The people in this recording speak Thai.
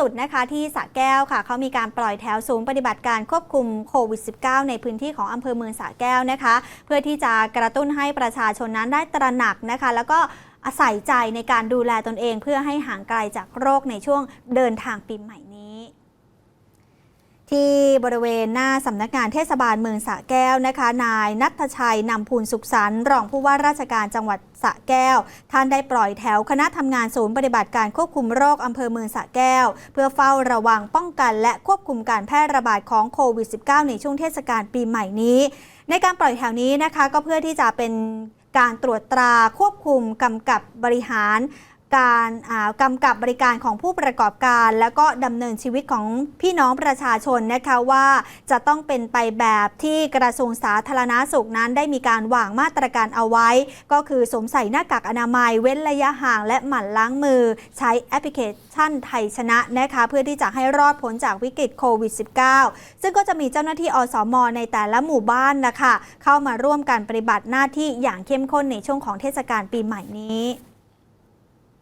สุดนะคะที่สระแก้วค่ะเขามีการปล่อยแถวสูงปฏิบัติการควบคุมโควิด -19 ในพื้นที่ของอำเภอเมืองสระแก้วนะคะ เพื่อที่จะกระตุ้นให้ประชาชนนั้นได้ตระหนักนะคะ แล้วก็อาศัยใจในการดูแลตนเอง เพื่อให้ห่างไกลจากโรคในช่วงเดินทางปีใหม่ ที่บริเวณหน้าสำนักงานเทศบาลเมืองสะแก้วนะคะ นายนัทชัยนำพูนสุขสันต์รองผู้ว่าราชการจังหวัดสะแก้ว ท่านได้ปล่อยแถวคณะทำงานศูนย์ปฏิบัติการควบคุมโรคอำเภอเมืองสะแก้ว เพื่อเฝ้าระวังป้องกันและควบคุมการแพร่ระบาดของโควิด -19 ในช่วงเทศกาลปีใหม่นี้ ในการปล่อยแถวนี้นะคะ ก็เพื่อที่จะเป็นการตรวจตราควบคุมกำกับบริหาร การกำกับบริการของผู้ประกอบการ แล้วก็ดำเนินชีวิตของพี่น้องประชาชนนะคะว่าจะต้องเป็นไปแบบที่กระทรวงสาธารณาสุขนั้นได้มีการวางมาตรการเอาไว้ ก็คือสวมใส่หน้ากากอนามัย เว้นระยะห่างและหมั่นล้างมือ ใช้แอปพลิเคชันไทยชนะนะคะเพื่อที่จะให้รอดพ้นจากวิกฤตโควิด -19 ซึ่งก็จะมีเจ้าหน้าที่อสมในแต่ละหมู่บ้านนะคะเข้ามาร่วมกันปฏิบัติหน้าที่อย่างเข้มข้นในช่วงของเทศกาลปีใหม่นี้